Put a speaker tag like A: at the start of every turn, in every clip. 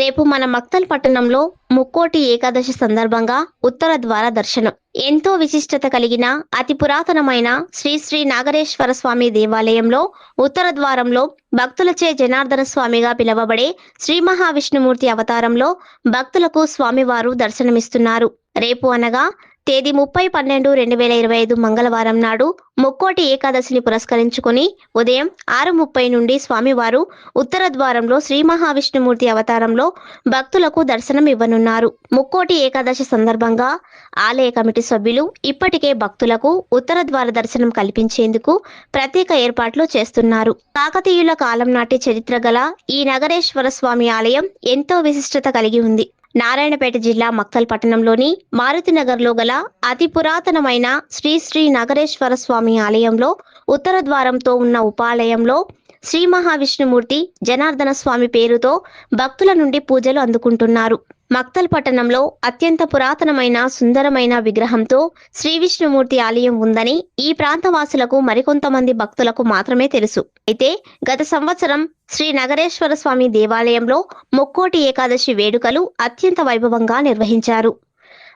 A: రేపు మన మక్తల్ పట్టణంలో ముక్కోటి ఏకాదశి సందర్భంగా ఉత్తర ద్వార దర్శనం. ఎంతో విశిష్టత కలిగిన అతి పురాతనమైన శ్రీ శ్రీ నాగరేశ్వర స్వామి దేవాలయంలో ఉత్తర ద్వారంలో భక్తులచే జనార్దన స్వామిగా పిలువబడే శ్రీ మహావిష్ణుమూర్తి అవతారంలో భక్తులకు స్వామివారు దర్శనమిస్తున్నారు. రేపు అనగా తేదీ ముప్పై పన్నెండు రెండు వేల ఇరవై ఐదు మంగళవారం నాడు ముక్కోటి ఏకాదశిని పురస్కరించుకుని ఉదయం ఆరు ముప్పై నుండి స్వామివారు ఉత్తర ద్వారంలో శ్రీ మహావిష్ణుమూర్తి అవతారంలో భక్తులకు దర్శనం ఇవ్వనున్నారు. ముక్కోటి ఏకాదశి సందర్భంగా ఆలయ కమిటీ సభ్యులు ఇప్పటికే భక్తులకు ఉత్తర ద్వార దర్శనం కల్పించేందుకు ప్రత్యేక ఏర్పాట్లు చేస్తున్నారు. కాకతీయుల కాలం నాటి చరిత్ర గల ఈ నగరేశ్వర స్వామి ఆలయం ఎంతో విశిష్టత కలిగి ఉంది. నారాయణపేట జిల్లా మక్తల్ పట్టణంలోని మారుతినగర్లో గల అతి పురాతనమైన శ్రీ శ్రీ నగరేశ్వర స్వామి ఆలయంలో ఉత్తర ద్వారంతో ఉన్న ఉపాలయంలో శ్రీ మహావిష్ణుమూర్తి జనార్దన స్వామి పేరుతో భక్తుల నుండి పూజలు అందుకుంటున్నారు. మక్తల్ పట్టణంలో అత్యంత పురాతనమైన సుందరమైన విగ్రహంతో శ్రీ విష్ణుమూర్తి ఆలయం ఉందని ఈ ప్రాంతవాసులకు మరికొంతమంది భక్తులకు మాత్రమే తెలుసు. అయితే గత సంవత్సరం శ్రీ నగరేశ్వర స్వామి దేవాలయంలో ముక్కోటి ఏకాదశి వేడుకలు అత్యంత వైభవంగా నిర్వహించారు.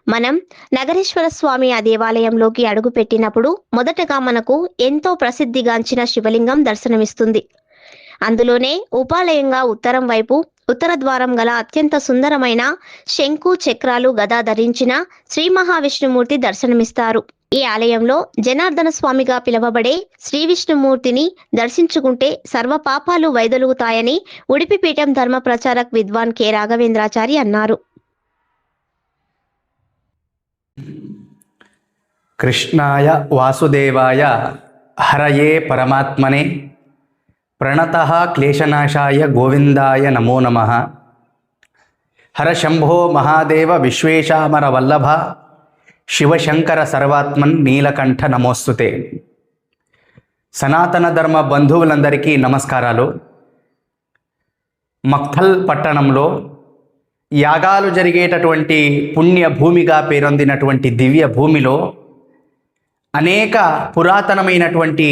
A: మనం నగరేశ్వర స్వామి ఆ దేవాలయంలోకి అడుగుపెట్టినప్పుడు మొదటగా మనకు ఎంతో ప్రసిద్ధిగాంచిన శివలింగం దర్శనమిస్తుంది. అందులోనే ఉపాలయంగా ఉత్తరం వైపు ఉత్తర ద్వారం గల అత్యంత సుందరమైన శంకు చక్రాలు గదా ధరించిన శ్రీ మహావిష్ణుమూర్తి దర్శనమిస్తారు. ఈ ఆలయంలో జనార్దన స్వామిగా పిలువబడే శ్రీ విష్ణుమూర్తిని దర్శించుకుంటే సర్వ పాపాలు వైదొలుగుతాయని ఉడిపిపీఠం ధర్మ ప్రచారక్ విద్వాన్ కె. రాఘవేంద్రాచారి అన్నారు.
B: కృష్ణాయ వాసుదేవాయ హరయే పరమాత్మనే. ప్రణత క్లేశనాశాయ గోవిందాయ నమో నమ. హర శంభో మహాదేవ విశ్వేశామర వల్లభ. శివశంకర సర్వాత్మన్ నీలకంఠ నమోస్తుతే. సనాతన ధర్మ బంధువులందరికీ నమస్కారాలు. మక్థల్ పట్టణంలో యాగాలు జరిగేటటువంటి పుణ్య భూమిగా పేరొందినటువంటి దివ్య భూమిలో అనేక పురాతనమైనటువంటి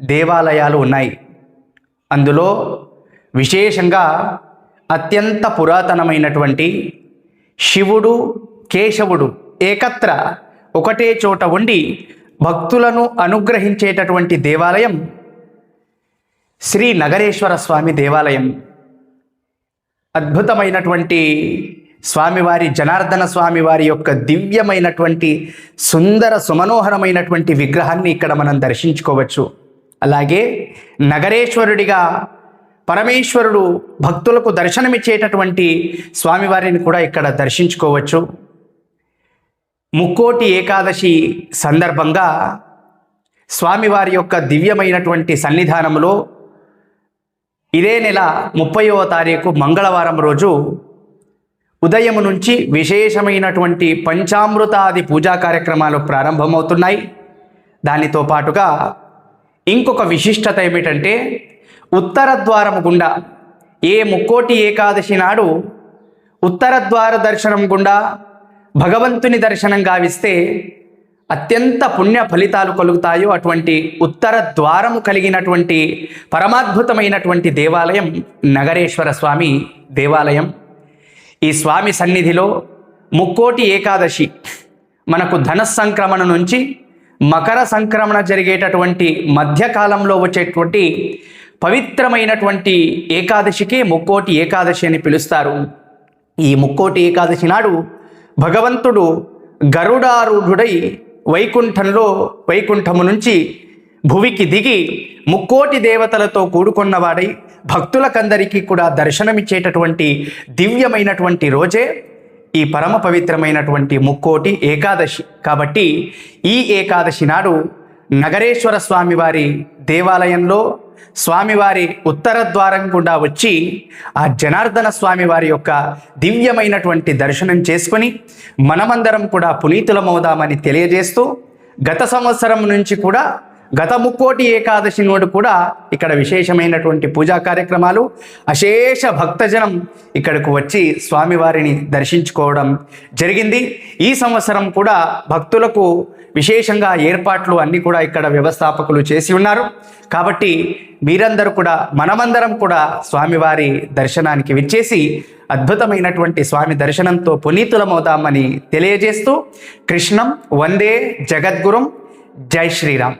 B: దేవాలయాలు ఉన్నాయి. అందులో విశేషంగా అత్యంత పురాతనమైనటువంటి శివుడు కేశవుడు ఏకత్ర ఒకటే చోట ఉండి భక్తులను అనుగ్రహించేటటువంటి దేవాలయం శ్రీ నగరేశ్వర స్వామి దేవాలయం. అద్భుతమైనటువంటి స్వామివారి జనార్దన స్వామివారి యొక్క దివ్యమైనటువంటి సుందర సుమనోహరమైనటువంటి విగ్రహాన్ని ఇక్కడ మనం దర్శించుకోవచ్చు. అలాగే నగరేశ్వరుడిగా పరమేశ్వరుడు భక్తులకు దర్శనమిచ్చేటటువంటి స్వామివారిని కూడా ఇక్కడ దర్శించుకోవచ్చు. ముక్కోటి ఏకాదశి సందర్భంగా స్వామివారి యొక్క దివ్యమైనటువంటి సన్నిధానంలో ఇదే నెల ముప్పైవ తారీఖు మంగళవారం రోజు ఉదయం నుంచి విశేషమైనటువంటి పంచామృతాది పూజా కార్యక్రమాలు ప్రారంభమవుతున్నాయి. దానితో పాటుగా ఇంకొక విశిష్టత ఏమిటంటే ఉత్తర ద్వారం గుండా ఏ ముక్కోటి ఏకాదశి నాడు ఉత్తర ద్వార దర్శనం గుండా భగవంతుని దర్శనం గావిస్తే అత్యంత పుణ్య ఫలితాలు కలుగుతాయో అటువంటి ఉత్తర ద్వారము కలిగినటువంటి పరమాద్భుతమైనటువంటి దేవాలయం నగరేశ్వర స్వామి దేవాలయం. ఈ స్వామి సన్నిధిలో ముక్కోటి ఏకాదశి మనకు ధన సంక్రమణ నుంచి మకర సంక్రమణ జరిగేటటువంటి మధ్యకాలంలో వచ్చేటువంటి పవిత్రమైనటువంటి ఏకాదశికి ముక్కోటి ఏకాదశి అని పిలుస్తారు. ఈ ముక్కోటి ఏకాదశి నాడు భగవంతుడు గరుడారూఢుడై వైకుంఠంలో వైకుంఠము నుంచి భువికి దిగి ముక్కోటి దేవతలతో కూడుకున్నవాడై భక్తులకందరికీ కూడా దర్శనమిచ్చేటటువంటి దివ్యమైనటువంటి రోజే ఈ పరమ పవిత్రమైనటువంటి ముక్కోటి ఏకాదశి. కాబట్టి ఈ ఏకాదశి నాడు నగరేశ్వర స్వామివారి దేవాలయంలో స్వామివారి ఉత్తర ద్వారం గుండా వచ్చి ఆ జనార్దన స్వామివారి యొక్క దివ్యమైనటువంటి దర్శనం చేసుకొని మనమందరం కూడా పునీతులమవుదామని తెలియజేస్తూ గత సంవత్సరం నుంచి కూడా గత ముక్కోటి ఏకాదశి నోడు కూడా ఇక్కడ విశేషమైనటువంటి పూజా కార్యక్రమాలు అశేష భక్తజనం ఇక్కడకు వచ్చి స్వామివారిని దర్శించుకోవడం జరిగింది. ఈ సంవత్సరం కూడా భక్తులకు విశేషంగా ఏర్పాట్లు అన్నీ కూడా ఇక్కడ వ్యవస్థాపకులు చేసి ఉన్నారు. కాబట్టి మీరందరూ కూడా మనమందరం కూడా స్వామివారి దర్శనానికి విచ్చేసి అద్భుతమైనటువంటి స్వామి దర్శనంతో పునీతులమవుదామని తెలియజేస్తూ కృష్ణం వందే జగద్గురుం జై శ్రీరామ్.